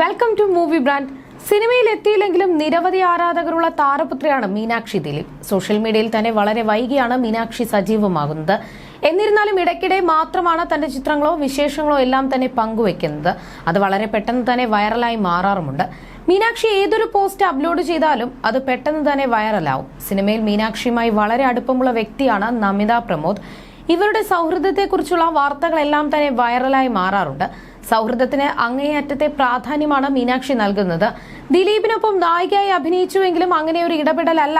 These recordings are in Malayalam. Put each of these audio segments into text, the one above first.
വെൽക്കം ടു മൂവി ബ്രാൻഡ് സിനിമയിൽ എത്തിയില്ലെങ്കിലും നിരവധി ആരാധകരുള്ള താരപുത്രിയാണ് മീനാക്ഷി ദിലീപ്. സോഷ്യൽ മീഡിയയിൽ തന്നെ വളരെ വൈകിയാണ് മീനാക്ഷി സജീവമാകുന്നത്. എന്നിരുന്നാലും ഇടയ്ക്കിടെ മാത്രമാണ് തന്റെ ചിത്രങ്ങളോ വിശേഷങ്ങളോ എല്ലാം തന്നെ പങ്കുവെക്കുന്നത്. അത് വളരെ പെട്ടെന്ന് തന്നെ വൈറലായി മാറാറുമുണ്ട്. മീനാക്ഷി ഏതൊരു പോസ്റ്റ് അപ്ലോഡ് ചെയ്താലും അത് പെട്ടെന്ന് തന്നെ വൈറലാവും. സിനിമയിൽ മീനാക്ഷിയുമായി വളരെ അടുപ്പമുള്ള വ്യക്തിയാണ് നമിത പ്രമോദ്. ഇവരുടെ സൗഹൃദത്തെക്കുറിച്ചുള്ള വാർത്തകളെല്ലാം തന്നെ വൈറലായി മാറാറുണ്ട്. സൗഹൃദത്തിന് അങ്ങേയറ്റത്തെ പ്രാധാന്യമാണ് മീനാക്ഷി നൽകുന്നത്. ദിലീപിനൊപ്പം നായികയായി അഭിനയിച്ചുവെങ്കിലും അങ്ങനെ ഒരു ഇടപെടലല്ല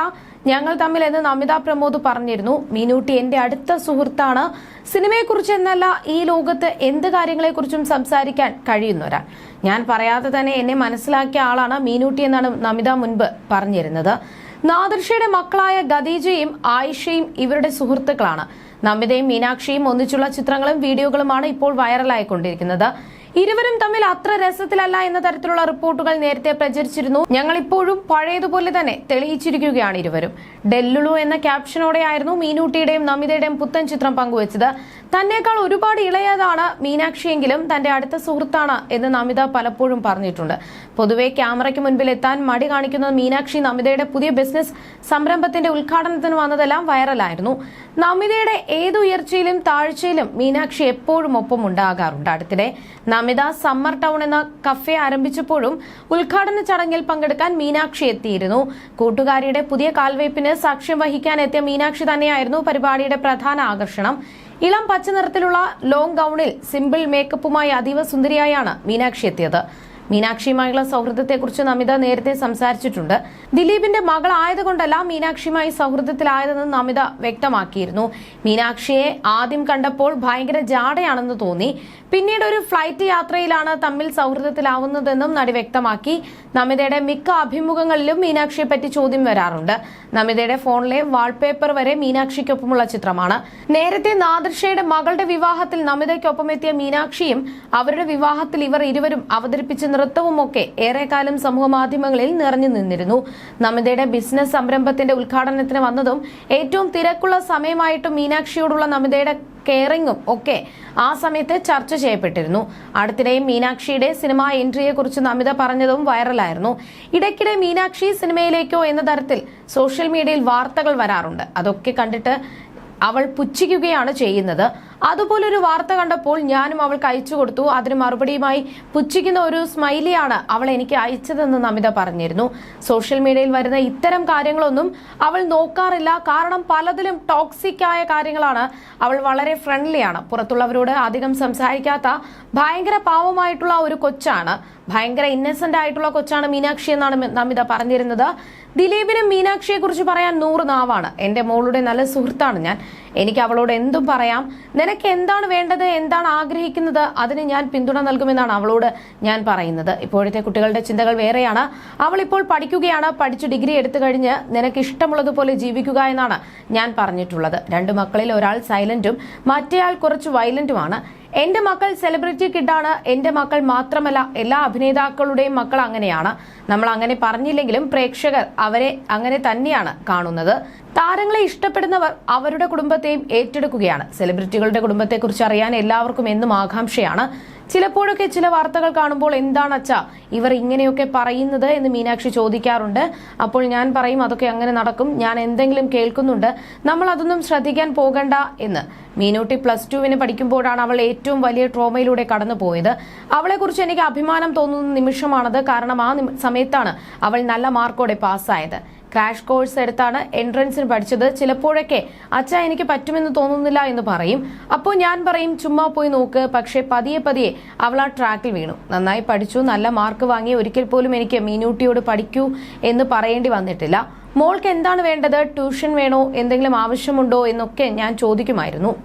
ഞങ്ങൾ തമ്മിൽ എന്ന് നമിത പ്രമോദ് പറഞ്ഞിരുന്നു. മീനൂട്ടി എന്റെ അടുത്ത സുഹൃത്താണ്. സിനിമയെക്കുറിച്ച് എന്നല്ല ഈ ലോകത്ത് എന്ത് കാര്യങ്ങളെക്കുറിച്ചും സംസാരിക്കാൻ കഴിയുന്നൊരാൾ ഞാൻ പറയാതെ തന്നെ എന്നെ മനസ്സിലാക്കിയ ആളാണ് മീനൂട്ടി എന്നാണ് നമിത മുൻപ് പറഞ്ഞിരുന്നത്. നാദർഷയുടെ മക്കളായ ഖദീജയും ആയിഷയും ഇവരുടെ സുഹൃത്തുക്കളാണ്. നമിതയും മീനാക്ഷിയും ഒന്നിച്ചുള്ള ചിത്രങ്ങളും വീഡിയോകളുമാണ് ഇപ്പോൾ വൈറലായിക്കൊണ്ടിരിക്കുന്നത്. ഇരുവരും തമ്മിൽ അത്ര രസത്തിലല്ല എന്ന തരത്തിലുള്ള റിപ്പോർട്ടുകൾ നേരത്തെ പ്രചരിച്ചിരുന്നു. ഞങ്ങൾ ഇപ്പോഴും പഴയതുപോലെ തന്നെ തെളിയിച്ചിരിക്കുകയാണ് ഇരുവരും. ഡെല്ലുളു എന്ന ക്യാപ്ഷനോടെയായിരുന്നു മീനൂട്ടിയുടെയും നമിതയുടെയും പുത്തൻ ചിത്രം പങ്കുവച്ചത്. തന്നേക്കാൾ ഒരുപാട് ഇളയതാണ് മീനാക്ഷിയെങ്കിലും തന്റെ അടുത്ത സുഹൃത്താണ് എന്ന് നമിത പലപ്പോഴും പറഞ്ഞിട്ടുണ്ട്. പൊതുവെ ക്യാമറയ്ക്ക് മുൻപിൽ എത്താൻ മടി കാണിക്കുന്ന മീനാക്ഷി നമിതയുടെ പുതിയ ബിസിനസ് സംരംഭത്തിന്റെ ഉദ്ഘാടനത്തിന് വന്നതെല്ലാം വൈറലായിരുന്നു. നമിതയുടെ ഏത് ഉയർച്ചയിലും താഴ്ചയിലും മീനാക്ഷി എപ്പോഴും ഒപ്പം ഉണ്ടാകാറുണ്ട്. അടുത്തിടെ നമിത സമ്മർ ടൗൺ എന്ന കഫേ ആരംഭിച്ചപ്പോഴും ഉദ്ഘാടന ചടങ്ങിൽ പങ്കെടുക്കാൻ മീനാക്ഷി എത്തിയിരുന്നു. കൂട്ടുകാരിയുടെ പുതിയ കാൽവയ്പിന് സാക്ഷ്യം വഹിക്കാൻ എത്തിയ മീനാക്ഷി തന്നെയായിരുന്നു പരിപാടിയുടെ പ്രധാന ആകർഷണം. ഇളം പച്ച നിറത്തിലുള്ള ലോങ് ഗൌണിൽ സിമ്പിൾ മേക്കപ്പുമായി അതീവ സുന്ദരിയായാണ് മീനാക്ഷി എത്തിയത്. മീനാക്ഷിയുമായുള്ള സൗഹൃദത്തെക്കുറിച്ച് നമിത നേരത്തെ സംസാരിച്ചിട്ടുണ്ട്. ദിലീപിന്റെ മകളായതുകൊണ്ടല്ല മീനാക്ഷിയുമായി സൗഹൃദത്തിലായതെന്ന് നമിത വ്യക്തമാക്കിയിരുന്നു. മീനാക്ഷിയെ ആദ്യം കണ്ടപ്പോൾ ഭയങ്കര ജാടയാണെന്ന് തോന്നി. പിന്നീട് ഒരു ഫ്ലൈറ്റ് യാത്രയിലാണ് തമ്മിൽ സൗഹൃദത്തിലാവുന്നതെന്നും നടി വ്യക്തമാക്കി. നമിതയുടെ മിക്ക അഭിമുഖങ്ങളിലും മീനാക്ഷിയെ പറ്റി ചോദ്യം വരാറുണ്ട്. നമിതയുടെ ഫോണിലെ വാൾപേപ്പർ വരെ മീനാക്ഷിക്കൊപ്പമുള്ള ചിത്രമാണ്. നേരത്തെ നാദൃഷയുടെ മകളുടെ വിവാഹത്തിൽ നമിതയ്ക്കൊപ്പം എത്തിയ മീനാക്ഷിയും അവരുടെ വിവാഹത്തിൽ ഇവർ ഇരുവരും അവതരിപ്പിച്ച നൃത്തവുമൊക്കെ ഏറെക്കാലം സമൂഹ മാധ്യമങ്ങളിൽ നിറഞ്ഞു നിന്നിരുന്നു. നമിതയുടെ ബിസിനസ് സംരംഭത്തിന്റെ ഉദ്ഘാടനത്തിന് വന്നതും ഏറ്റവും തിരക്കുള്ള സമയമായിട്ടും മീനാക്ഷിയോടുള്ള നമിതയുടെ കെയറിങ്ങും ഒക്കെ ആ സമയത്ത് ചർച്ച ചെയ്യപ്പെട്ടിരുന്നു. അടുത്തിടെയും മീനാക്ഷിയുടെ സിനിമാ എൻട്രിയെ കുറിച്ച് നമിത പറഞ്ഞതും വൈറലായിരുന്നു. ഇടയ്ക്കിടെ മീനാക്ഷി സിനിമയിലേക്കോ എന്ന തരത്തിൽ സോഷ്യൽ മീഡിയയിൽ വാർത്തകൾ വരാറുണ്ട്. അതൊക്കെ കണ്ടിട്ട് അവൾ പുച്ഛിക്കുകയാണ് ചെയ്യുന്നത്. അതുപോലൊരു വാർത്ത കണ്ടപ്പോൾ ഞാനും അവൾക്ക് അയച്ചു കൊടുത്തു. അതിന് മറുപടിയുമായി പുച്ഛിക്കുന്ന ഒരു സ്മൈലിയാണ് അവൾ എനിക്ക് അയച്ചതെന്ന് നമിത പറഞ്ഞിരുന്നു. സോഷ്യൽ മീഡിയയിൽ വരുന്ന ഇത്തരം കാര്യങ്ങളൊന്നും അവൾ നോക്കാറില്ല. കാരണം പലതിലും ടോക്സിക് ആയ കാര്യങ്ങളാണ് അവൾ വളരെ ഫ്രണ്ട്ലിയാണ് പുറത്തുള്ളവരോട് അധികം സംസാരിക്കാത്ത ഭയങ്കര പാവമായിട്ടുള്ള ഒരു കൊച്ചാണ്. ഭയങ്കര ഇന്നസെന്റ് ആയിട്ടുള്ള കൊച്ചാണ് മീനാക്ഷി എന്നാണ് നമിത പറഞ്ഞിരുന്നത്. ദിലീപിനും മീനാക്ഷിയെ കുറിച്ച് പറയാൻ നൂറ് നാവാണ്. എന്റെ മോളുടെ നല്ല സുഹൃത്താണ് ഞാൻ. എനിക്ക് അവളോട് എന്തും പറയാം. നിനക്ക് എന്താണ് വേണ്ടത്? എന്താണ് ആഗ്രഹിക്കുന്നത്? അതിന് ഞാൻ പിന്തുണ നൽകുമെന്നാണ് അവളോട് ഞാൻ പറയുന്നത്. ഇപ്പോഴത്തെ കുട്ടികളുടെ ചിന്തകൾ വേറെയാണ്. അവൾ ഇപ്പോൾ പഠിക്കുകയാണ്. പഠിച്ചു ഡിഗ്രി എടുത്തു കഴിഞ്ഞ് നിനക്ക് ഇഷ്ടമുള്ളതുപോലെ ജീവിക്കുക എന്നാണ് ഞാൻ പറഞ്ഞിട്ടുള്ളത്. രണ്ടു മക്കളിൽ ഒരാൾ സൈലന്റും മറ്റേയാൾ കുറച്ച് വയലന്റുമാണ്. എന്റെ മക്കൾ സെലിബ്രിറ്റി കിഡാണ്. എന്റെ മക്കൾ മാത്രമല്ല എല്ലാ അഭിനേതാക്കളുടെയും മക്കൾ അങ്ങനെയാണ്. നമ്മൾ അങ്ങനെ പറഞ്ഞില്ലെങ്കിലും പ്രേക്ഷകർ അവരെ അങ്ങനെ തന്നെയാണ് കാണുന്നത്. താരങ്ങളെ ഇഷ്ടപ്പെടുന്നവർ അവരുടെ കുടുംബത്തെയും ഏറ്റെടുക്കുകയാണ്. സെലിബ്രിറ്റികളുടെ കുടുംബത്തെക്കുറിച്ച് അറിയാൻ എല്ലാവർക്കും എന്നും ആകാംക്ഷയാണ്. ചിലപ്പോഴൊക്കെ ചില വാർത്തകൾ കാണുമ്പോൾ എന്താണ് അച്ഛാ ഇവർ ഇങ്ങനെയൊക്കെ പറയുന്നത് എന്ന് മീനാക്ഷി ചോദിക്കാറുണ്ട്. അപ്പോൾ ഞാൻ പറയും അതൊക്കെ അങ്ങനെ നടക്കും. ഞാൻ എന്തെങ്കിലും കേൾക്കുന്നുണ്ട്. നമ്മൾ അതൊന്നും ശ്രദ്ധിക്കാൻ പോകണ്ട എന്ന്. മീനൂട്ടി പ്ലസ് ടുവിന് പഠിക്കുമ്പോഴാണ് അവൾ ഏറ്റവും വലിയ ട്രോമയിലൂടെ കടന്നു പോയത് അവളെക്കുറിച്ച് എനിക്ക് അഭിമാനം തോന്നുന്ന നിമിഷമാണത്. കാരണം ആ സമയത്താണ് അവൾ നല്ല മാർക്കോടെ പാസ്സായത് ക്രാഷ് കോഴ്സ് എടുത്താണ് എൻട്രൻസിന് പഠിച്ചത്. ചിലപ്പോഴൊക്കെ അച്ഛ എനിക്ക് പറ്റുമെന്ന് തോന്നുന്നില്ല എന്ന് പറയും. അപ്പോൾ ഞാൻ പറയും ചുമ്മാ പോയി നോക്ക്. പക്ഷേ പതിയെ പതിയെ അവൾ ആ ട്രാക്കിൽ വീണു. നന്നായി പഠിച്ചു. നല്ല മാർക്ക് വാങ്ങി. ഒരിക്കൽ പോലും എനിക്ക് മീനൂട്ടിയോട് പഠിക്കൂ എന്ന് പറയേണ്ടി വന്നിട്ടില്ല. മോൾക്ക് എന്താണ് വേണ്ടത്? ട്യൂഷൻ വേണോ? എന്തെങ്കിലും ആവശ്യമുണ്ടോ? എന്നൊക്കെ ഞാൻ ചോദിക്കുമായിരുന്നു.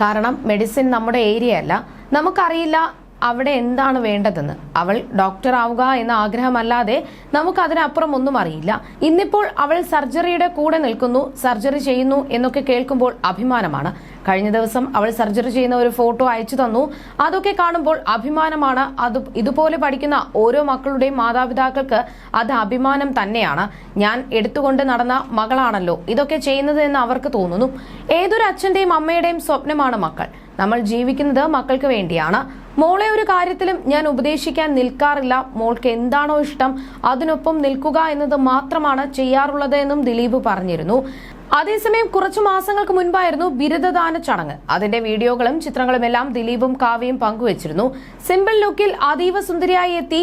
കാരണം മെഡിസിൻ നമ്മുടെ ഏരിയ അല്ല. നമുക്കറിയില്ല അവിടെ എന്താണ് വേണ്ടതെന്ന്. അവൾ ഡോക്ടർ ആവുക എന്ന ആഗ്രഹമല്ലാതെ നമുക്ക് അതിനപ്പുറം ഒന്നും അറിയില്ല. ഇന്നിപ്പോൾ അവൾ സർജറിയുടെ കൂടെ നിൽക്കുന്നു സർജറി ചെയ്യുന്നു എന്നൊക്കെ കേൾക്കുമ്പോൾ അഭിമാനമാണ്. കഴിഞ്ഞ ദിവസം അവൾ സർജറി ചെയ്യുന്ന ഒരു ഫോട്ടോ അയച്ചു തന്നു. അതൊക്കെ കാണുമ്പോൾ അഭിമാനമാണ്. അത് ഇതുപോലെ പഠിക്കുന്ന ഓരോ മക്കളുടെയും മാതാപിതാക്കൾക്ക് അത് അഭിമാനം തന്നെയാണ്. ഞാൻ എടുത്തുകൊണ്ട് നടന്ന മകളാണല്ലോ. ഇതൊക്കെ ചെയ്യുന്നത് എന്ന് അവർക്ക് തോന്നുന്നു. ഏതൊരു അച്ഛന്റെയും അമ്മയുടെയും സ്വപ്നമാണ് മക്കൾ. നമ്മൾ ജീവിക്കുന്നത് മക്കൾക്ക് വേണ്ടിയാണ്. മോളെ ഒരു കാര്യത്തിലും ഞാൻ ഉപദേശിക്കാൻ നിൽക്കാറില്ല. മോൾക്ക് എന്താണോ ഇഷ്ടം അതിനൊപ്പം നിൽക്കുക എന്നത് മാത്രമാണ് ചെയ്യാറുള്ളത് എന്നും ദിലീപ് പറഞ്ഞിരുന്നു. അതേസമയം കുറച്ചു മാസങ്ങൾക്ക് മുൻപായിരുന്നു ബിരുദദാന ചടങ്ങ്. അതിന്റെ വീഡിയോകളും ചിത്രങ്ങളും എല്ലാം ദിലീപും കാവ്യയും പങ്കുവച്ചിരുന്നു. സിമ്പിൾ ലുക്കിൽ അതീവ സുന്ദരിയായി എത്തി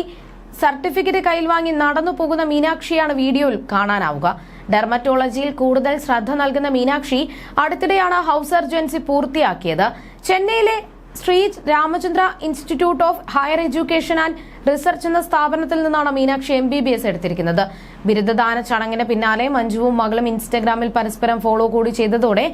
സർട്ടിഫിക്കറ്റ് കയ്യിൽ വാങ്ങി നടന്നു പോകുന്ന മീനാക്ഷിയാണ് വീഡിയോയിൽ കാണാനാവുക. ഡെർമറ്റോളജിയിൽ കൂടുതൽ ശ്രദ്ധ നൽകുന്ന മീനാക്ഷി അടുത്തിടെയാണ് ഹൗസ് സർജൻസി പൂർത്തിയാക്കിയത്. ചെന്നൈയിലെ Sri Ramachandra institute of higher education and research എന്ന സ്ഥാപനത്തിൽ നിന്നാണ് Meenakshi M B B S എടുത്തിരിക്കുന്നത്. ബിരുദദാന ചടങ്ങിന് പിന്നാലെ മഞ്ജുവും മകളും ഇൻസ്റ്റഗ്രാമിൽ പരസ്പരം ഫോളോ കൂടി ചെയ്തതോടെ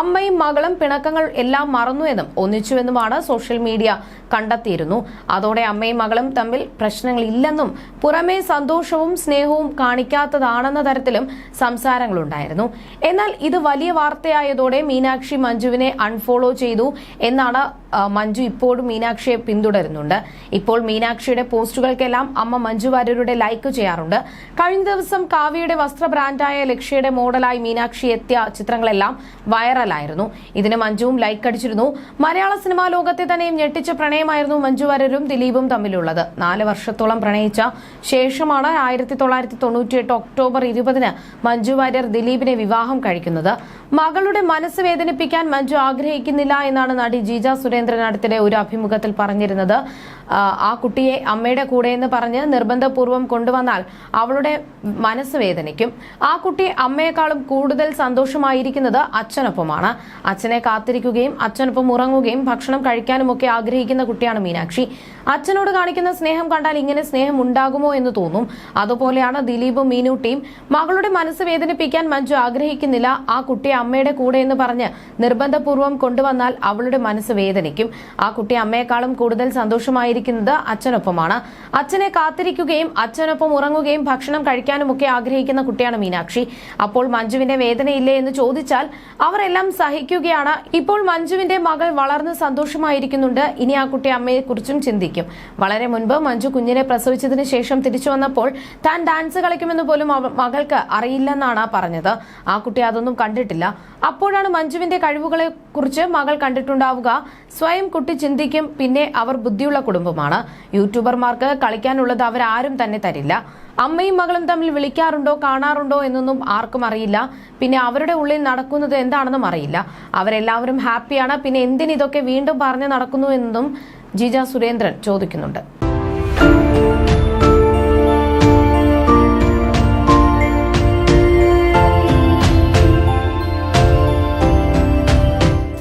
അമ്മയും മകളും പിണക്കങ്ങൾ എല്ലാം മറന്നുവെന്നും ഒന്നിച്ചുവെന്നുമാണ് സോഷ്യൽ മീഡിയ കണ്ടെത്തിയിരുന്നു. അതോടെ അമ്മയും മകളും തമ്മിൽ പ്രശ്നങ്ങളില്ലെന്നും പുറമേ സന്തോഷവും സ്നേഹവും കാണിക്കാത്തതാണെന്ന തരത്തിലും സംസാരങ്ങളുണ്ടായിരുന്നു. എന്നാൽ ഇത് വലിയ വാർത്തയായതോടെ മീനാക്ഷി മഞ്ജുവിനെ അൺഫോളോ ചെയ്തു എന്നാണ് മഞ്ജു ഇപ്പോഴും മീനാക്ഷിയെ പിന്തുടരുന്നുണ്ട്. ഇപ്പോൾ മീനാക്ഷിയുടെ പോസ്റ്റുകൾക്കെല്ലാം അമ്മ മഞ്ജു വാര്യരുടെ ലൈക്ക് ചെയ്യാറുണ്ട്. കഴിഞ്ഞ ദിവസം കാവ്യയുടെ വസ്ത്ര ബ്രാൻഡായ ലക്ഷ്യയുടെ മോഡലായി മീനാക്ഷി എത്തിയ ചിത്രങ്ങളെല്ലാം വൈറലായിരുന്നു. ഇതിന് മഞ്ജുവും ലൈക്ക് അടിച്ചിരുന്നു. മലയാള സിനിമാ ലോകത്തെ തന്നെയും ഞെട്ടിച്ച പ്രണയമായിരുന്നു മഞ്ജു വരരും ദിലീപും തമ്മിലുള്ളത്. നാല് വർഷത്തോളം പ്രണയിച്ച ശേഷമാണ് ആയിരത്തി തൊള്ളായിരത്തി തൊണ്ണൂറ്റിയെട്ട് ഒക്ടോബർ ഇരുപതിന് മഞ്ജു വാര്യർ ദിലീപിനെ വിവാഹം കഴിക്കുന്നത്. മകളുടെ മനസ്സ് വേദനിപ്പിക്കാൻ മഞ്ജു ആഗ്രഹിക്കുന്നില്ല എന്നാണ് നടി ജീജ സുരേന്ദ്രൻ അടുത്തിടെ ഒരു അഭിമുഖത്തിൽ പറഞ്ഞിരുന്നത്. ആ, കുട്ടിയെ അമ്മയുടെ കൂടെ എന്ന് പറഞ്ഞ് നിർബന്ധപൂർവം കൊണ്ടുവന്നാൽ അവളുടെ മനസ്സ് വേദനിക്കും. ആ കുട്ടി അമ്മയെക്കാളും കൂടുതൽ സന്തോഷമായിരിക്കുന്നത് അച്ഛനൊപ്പമാണ്. അച്ഛനെ കാത്തിരിക്കുകയും അച്ഛനൊപ്പം ഉറങ്ങുകയും ഭക്ഷണം കഴിക്കാനുമൊക്കെ ആഗ്രഹിക്കുന്ന കുട്ടിയാണ് മീനാക്ഷി. അച്ഛനോട് കാണിക്കുന്ന സ്നേഹം കണ്ടാൽ ഇങ്ങനെ സ്നേഹം ഉണ്ടാകുമോ എന്ന് തോന്നും. അതുപോലെയാണ് ദിലീപും മീനൂട്ടിയും. മകളുടെ മനസ്സ് വേദനിപ്പിക്കാൻ മഞ്ജു ആഗ്രഹിക്കുന്നില്ല. ആ കുട്ടിയെ അമ്മയുടെ കൂടെ എന്ന് പറഞ്ഞ് നിർബന്ധപൂർവം കൊണ്ടുവന്നാൽ അവളുടെ മനസ്സ് വേദനിക്കും. ആ കുട്ടി അമ്മയെക്കാളും കൂടുതൽ സന്തോഷമായിരിക്കുന്നത് അച്ഛനൊപ്പമാണ്. അച്ഛനെ കാത്തിരിക്കുകയും അച്ഛനൊപ്പം ഉറങ്ങുകയും ഭക്ഷണം കഴിക്കാനുമൊക്കെ ആഗ്രഹിക്കുന്ന കുട്ടിയാണ് മീനാക്ഷി. അപ്പോൾ മഞ്ജുവിന്റെ വേദനയില്ലേ എന്ന് ചോദിച്ചാൽ അവരെല്ലാം സഹിക്കുകയാണ്. ഇപ്പോൾ മഞ്ജുവിന്റെ മകൾ വളർന്ന് സന്തോഷമായിരിക്കുന്നുണ്ട്. ഇനി ആ കുട്ടി അമ്മയെക്കുറിച്ചും ചിന്തിക്കും. വളരെ മുൻപ് മഞ്ജു കുഞ്ഞിനെ പ്രസവിച്ചതിന് ശേഷം തിരിച്ചു വന്നപ്പോൾ താൻ ഡാൻസ് കളിക്കുമെന്ന് പോലും മകൾക്ക് അറിയില്ലെന്നാണ് പറഞ്ഞത്. ആ കുട്ടി അതൊന്നും കണ്ടിട്ടില്ല. അപ്പോഴാണ് മഞ്ജുവിന്റെ കഴിവുകളെ കുറിച്ച് മകൾ കണ്ടിട്ടുണ്ടാവുക. സ്വയം കുട്ടി ചിന്തിക്കും പിന്നെ അവർ ബുദ്ധിയുള്ള കുടുംബമാണ്. യൂട്യൂബർമാർക്ക് കളിക്കാനുള്ളത് അവരാരും തന്നെ തരില്ല. അമ്മയും മകളും തമ്മിൽ വിളിക്കാറുണ്ടോ കാണാറുണ്ടോ എന്നൊന്നും ആർക്കും അറിയില്ല. പിന്നെ അവരുടെ ഉള്ളിൽ നടക്കുന്നത് എന്താണെന്നും അറിയില്ല. അവരെല്ലാവരും ഹാപ്പിയാണ്. പിന്നെ എന്തിനിതൊക്കെ വീണ്ടും പറഞ്ഞു നടക്കുന്നു എന്നും ജിജ സുരേന്ദ്രൻ ചോദിക്കുന്നുണ്ട്.